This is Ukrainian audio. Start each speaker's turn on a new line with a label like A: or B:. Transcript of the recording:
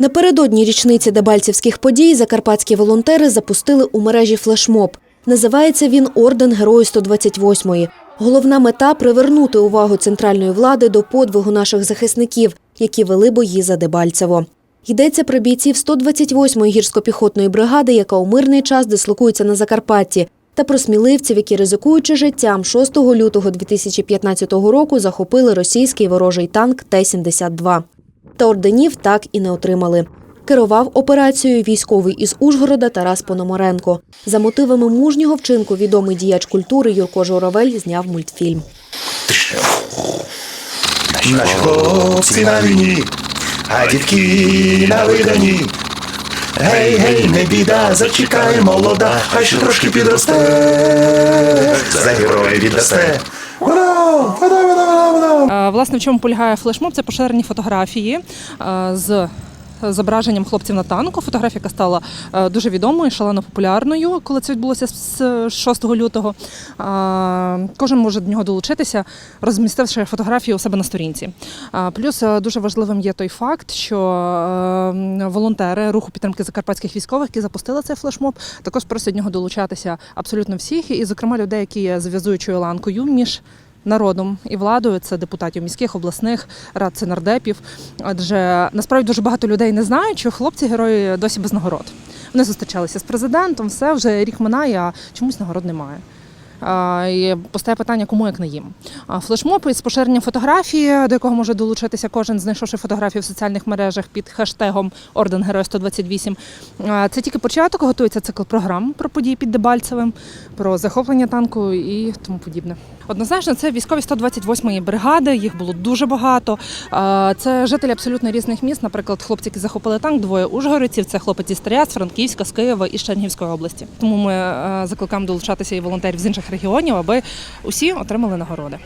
A: Напередодні річниці дебальцівських подій закарпатські волонтери запустили у мережі флешмоб. Називається він Орден Герою 128-ї. Головна мета привернути увагу центральної влади до подвигу наших захисників, які вели бої за Дебальцево. Йдеться про бійців 128-ї гірсько-піхотної бригади, яка у мирний час дислокується на Закарпатті, та про сміливців, які ризикуючи життям 6 лютого 2015 року захопили російський ворожий танк Т-72. Та орденів так і не отримали. Керував операцією військовий із Ужгорода Тарас Пономаренко. За мотивами мужнього вчинку відомий діяч культури Юрко Журавель зняв мультфільм.
B: Наші хлопці на війні, а дітки на видані. Гей, гей, не біда, зачекай, молода, хай ще трошки підросте. За героя віддасте. Вода,
C: Е, Власне, в чому полягає флешмоб? Це поширені фотографії е, з зображенням хлопців на танку. Фотографія стала е, дуже відомою, шалено популярною, коли це відбулося з 6 лютого. Кожен може до нього долучитися, розмістивши фотографію у себе на сторінці. Плюс дуже важливим є той факт, що волонтери руху підтримки закарпатських військових, які запустили цей флешмоб, також просять до нього долучатися абсолютно всіх, і, зокрема, людей, які є зв'язуючою ланкою між народом і владою, це депутатів міських, обласних рад, це нардепів. Адже насправді дуже багато людей не знають, що хлопці герої досі без нагород. Вони зустрічалися з президентом, все вже рік минає, а чомусь нагород немає. І постає питання, кому як не їм. Флешмоб із поширенням фотографії, до якого може долучитися кожен, знайшовши фотографію в соціальних мережах під хештегом Орден Героя 128. Це тільки початок, готується цикл програм про події під Дебальцевим, про захоплення танку і тому подібне. Однозначно, це військові 128-ї бригади, їх було дуже багато. Це жителі абсолютно різних міст. Наприклад, хлопці, які захопили танк, двоє ужгородців. Це хлопець із Тряс, Франківська, з Києва і з Чернігівської області. Тому ми закликаємо долучатися і волонтерів з інших регіонів, аби усі отримали нагороди.